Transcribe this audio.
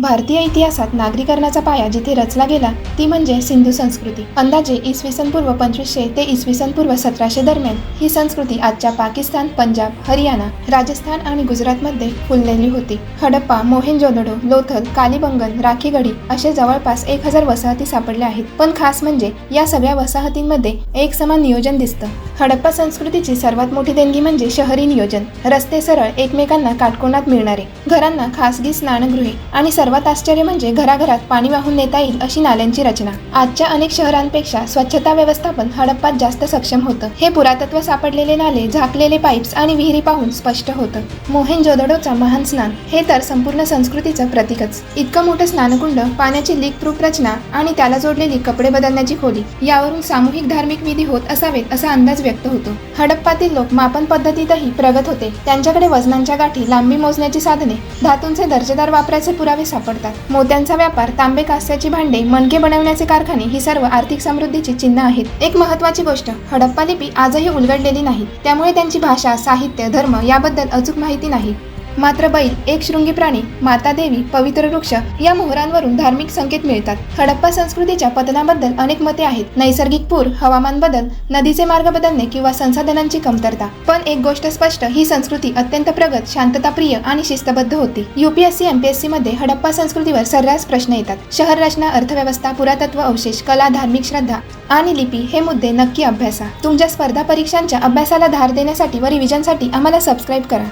भारतीय इतिहासात नागरीकरणाचा पाया जिथे रचला गेला ती म्हणजे सिंधू संस्कृती. अंदाजे इसवी सन पूर्व पंचवीसशे ते इसवी सन पूर्व सतराशे दरम्यान ही संस्कृती आजच्या पाकिस्तान पंजाब हरियाणा राजस्थान आणि गुजरातमध्ये फुललेली होती. हडप्पा मोहेंजोदडो लोथल कालीबंगन राखीगढी असे जवळपास एक हजार वसाहती सापडल्या आहेत. पण खास म्हणजे या सगळ्या वसाहतींमध्ये एक समान नियोजन दिसतं. हडप्पा संस्कृतीची सर्वात मोठी देणगी म्हणजे शहरी नियोजन. रस्ते सरळ एकमेकांना काटकोणात मिळणारे घरांना खासगी स्नानगृहे आणि सर्वात आश्चर्य म्हणजे घराघरात पाणी वाहून नेता येईल अशी नाल्यांची रचना. आजच्या अनेक शहरांपेक्षा स्वच्छता व्यवस्थापन हडप्पात जास्त सक्षम होतं. हे पुरातत्व सापडलेले नाले झाकलेले पाईप्स आणि विहिरी पाहून स्पष्ट होतं. मोहेंजोदडोचा महान स्नान हे तर संपूर्ण संस्कृतीचं प्रतीकच. इतकं मोठं स्नानकुंड पाण्याची लीक प्रूफ रचना आणि त्याला जोडलेली कपडे बदलण्याची खोली यावरून सामूहिक धार्मिक विधी होत असावेत असा अंदाज व्यक्त होतो. हडप्पातील लोक मापन पद्धतीतही प्रगत होते. त्यांच्याकडे वजनांच्या गाठी लांबी मोजण्याची साधने धातूंचे दर्जेदार वापराचे पुरावे सापडतात. मोत्यांचा व्यापार तांबे कास्याची भांडे मणके बनवण्याचे कारखाने ही सर्व आर्थिक समृद्धीची चिन्ह आहेत. एक महत्वाची गोष्ट हडप्पा लिपी आजही उलगडलेली नाही. त्यामुळे त्यांची भाषा साहित्य धर्म याबद्दल अचूक माहिती नाही. मात्र बैल एक शृंगी प्राणी माता देवी पवित्र वृक्ष या मोहरांवरून धार्मिक संकेत मिळतात. हडप्पा संस्कृतीच्या पतनाबद्दल अनेक मते आहेत. नैसर्गिक पूर हवामान बदल नदीचे मार्ग बदलणे किंवा संसाधनांची कमतरता. पण एक गोष्ट स्पष्ट ही संस्कृती अत्यंत प्रगत शांतताप्रिय आणि शिस्तबद्ध होती. युपीएससी एमपीएससी मध्ये हडप्पा संस्कृतीवर सर्रास प्रश्न येतात. शहर रचना अर्थव्यवस्था पुरातत्व अवशेष कला धार्मिक श्रद्धा आणि लिपी हे मुद्दे नक्की अभ्यासा. तुमच्या स्पर्धा परीक्षांच्या अभ्यासाला धार देण्यासाठी व रिव्हिजनसाठी आम्हाला सबस्क्राईब करा.